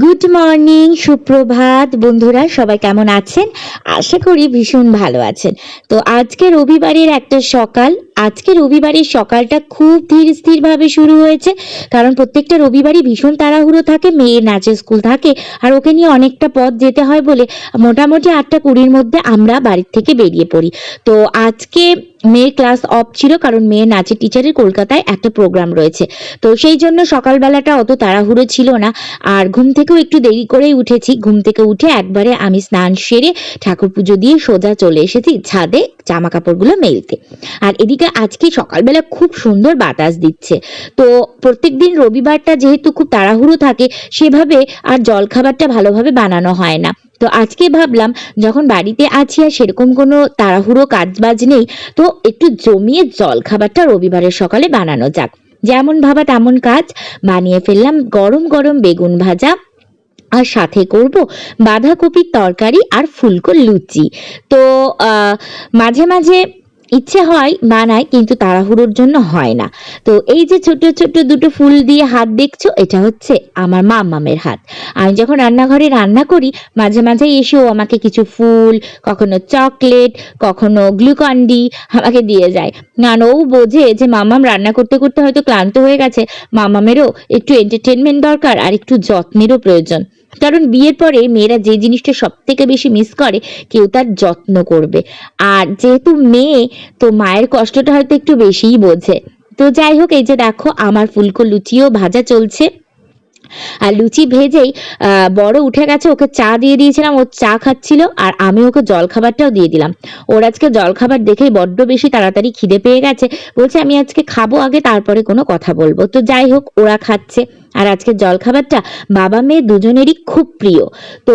Good morning সুপ্রভাত। বন্ধুরা, সবাই কেমন আছেন? আশা করি ভীষণ ভালো আছেন। তো আজকে রবিবারের একটা সকাল। আজকে রবিবারের সকালটা খুব ধীর স্থিরভাবে শুরু হয়েছে। কারণ প্রত্যেকটা রবিবারই ভীষণ তাড়াহুড়ো থাকে, মেয়ের নাচের স্কুল থাকে, আর ওকে নিয়ে অনেকটা পথ যেতে হয় বলে মোটামুটি আটটা কুড়ির মধ্যে আমরা বাড়ির থেকে বেরিয়ে পড়ি। তো আজকে মেয়ের ক্লাস অফ ছিল, কারণ মেয়ের নাচের টিচারের কলকাতায় একটা প্রোগ্রাম রয়েছে। তো সেই জন্য সকালবেলাটা অত তাড়াহুড়ো ছিল না। আর ঘুম থেকেও একটু দেরি করেই উঠেছি। ঘুম থেকে উঠে একবারে আমি স্নান সেরে ঠাকুর পুজো দিয়ে সোজা চলে এসেছি ছাদে জামা কাপড়গুলো মেলতে। আর এদিকে আজকে সকালবেলা খুব সুন্দর বাতাস দিচ্ছে। তো প্রত্যেকদিন রবিবারটা যেহেতু খুব তাড়াহুড়ো থাকে, সেভাবে আর জলখাবারটা ভালোভাবে বানানো হয় না। তো আজকে ভাবলাম, যখন বাড়িতে আছি আর সেরকম কোনো তাড়াহুড়ো কাজ বাজ নেই, তো একটু জমিয়ে জল খাবারটা রবিবারের সকালে বানানো যাক। যেমন ভাবা তেমন কাজ। বানিয়ে ফেললাম গরম গরম বেগুন ভাজা। আর সাথে করব বাঁধাকপির তরকারি আর ফুলকো লুচি। তো মাঝে মাঝে ইচ্ছে হয় মানায়, কিন্তু তাড়াহুড়োর জন্য হয় না। তো এই যে ছোট ছোট দুটো ফুল দিয়ে হাত দেখছ, এটা হচ্ছে আমার মামামের হাত। আমি যখন রান্নাঘরে রান্না করি, মাঝে মাঝে এসে ও আমাকে কিছু ফুল, কখনো চকলেট, কখনো গ্লুকন্ডি আমাকে দিয়ে যায়। না ও বোঝে যে মামাম রান্না করতে করতে হয়তো ক্লান্ত হয়ে গেছে। মামামেরও একটু এন্টারটেনমেন্ট দরকার আর একটু যত্নেরও প্রয়োজন। কারণ বিয়ের পরে মেয়েরা যে জিনিসটা সব থেকে বেশি মিস করে, কেউ তার যত্ন করবে। আর যেহেতু মেয়ে, তো মায়ের কষ্টটা হয়তো একটু বেশিই বোঝে। তো যাই হোক, এই যে দেখো, আমার ফুলকো লুচিও ভাজা চলছে। আর লুচি ভেজেই বড় উঠে গেছে, ওকে চা দিয়ে দিয়েছিলাম, ও চা খাচ্ছিল, আর আমি ওকে জলখাবারটাও দিয়ে দিলাম। ওর আজকে জলখাবার দেখেই বড্ড বেশি তাড়াতাড়ি খিদে পেয়ে গেছে। বলছে, আমি আজকে খাব আগে, তারপরে কোনো কথা বলব। তো যাই হোক, ওরা খাচ্ছে। আর আজকে জলখাবারটা বাবা মেয়ে দুজনেরই খুব প্রিয়। তো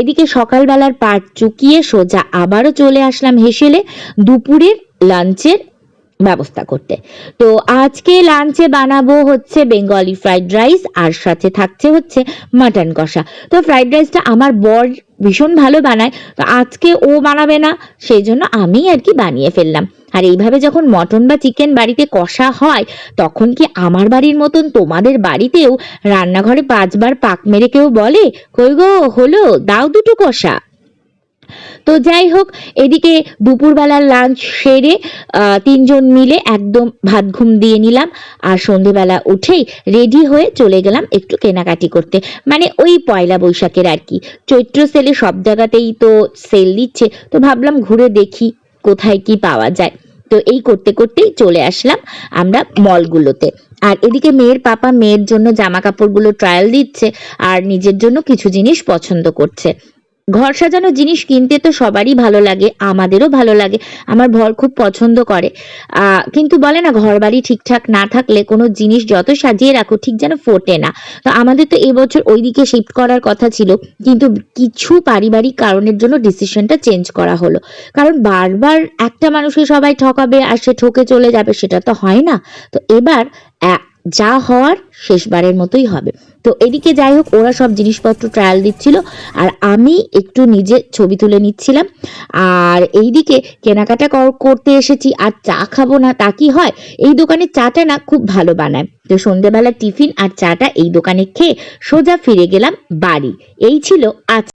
এদিকে সকালবেলার পাট চুকিয়ে সোজা আবারও চলে আসলাম হেসেলে। দুপুরের লাঞ্চের ব্যবস্থা করতে। তো আজকে লাঞ্চে বানাবো হচ্ছে বেঙ্গলি ফ্রাইড রাইস আর সাথে থাকছে হচ্ছে মাটন কষা। তো ফ্রাইড রাইসটা আমার বর ভীষণ ভালো বানায়, তো আজকে ও বানাবে না, সেই জন্য আমি আর কি বানিয়ে ফেললাম। আর এইভাবে যখন মটন বা চিকেন বাড়িতে কষা হয়, তখন কি আমার বাড়ির মতন তোমাদের বাড়িতেও রান্নাঘরে পাঁচবার পাক মেরে কেউ বলে, কই গো, হলো, দাও দুটো কষা। তো যাই হোক, এদিকে দুপুরবেলার লাঞ্চ সেরে তিনজন মিলে একদম ভাত ঘুম দিয়ে নিলাম আর সন্ধেবেলা উঠেই রেডি হয়ে চলে গেলাম একটু কেনাকাটি করতে। মানে ওই পয়লা বৈশাখের আর কি। চৈত্র সেলে সব জায়গাতেই তো সেল দিচ্ছে। তো ভাবলাম ঘুরে দেখি কোথায় কি পাওয়া যায়। তো এই করতে করতেই চলে আসলাম আমরা মলগুলোতে আর এদিকে মেয়ের পাপা মেয়ের জন্য জামা কাপড়গুলো ট্রায়াল দিচ্ছে আর নিজের জন্য কিছু জিনিস পছন্দ করছে। ঘর সাজানো জিনিস কিনতে তো সবারই ভালো লাগে, আমাদেরও ভালো লাগে, আমার ভর খুব পছন্দ করে। কিন্তু বলে না ঘর বাড়ি ঠিকঠাক না থাকলে কোনো জিনিস যত সাজিয়ে রাখো ঠিক যেন ফোটে না। তো আমাদের তো এবছর ওইদিকে শিফট করার কথা ছিল, কিন্তু কিছু পারিবারিক কারণের জন্য ডিসিশনটা চেঞ্জ করা হলো। কারণ বারবার একটা মানুষকে সবাই ঠকাবে আর সে ঠকে চলে যাবে, সেটা তো হয় না। তো এবার যা হওয়ার শেষবারের মতোই হবে। তো এদিকে যাই হোক, ওরা সব জিনিসপত্র ট্রায়াল দিচ্ছিল আর আমি একটু নিজে ছবি তুলে নিচ্ছিলাম। আর এইদিকে কেনাকাটা করতে এসেছি, আর চা খাব না, তা কি হয়? এই দোকানের চাটা না খুব ভালো বানায়। তো সন্ধেবেলা টিফিন আর চাটা এই দোকানে খেয়ে সোজা ফিরে গেলাম বাড়ি। এই ছিল আজ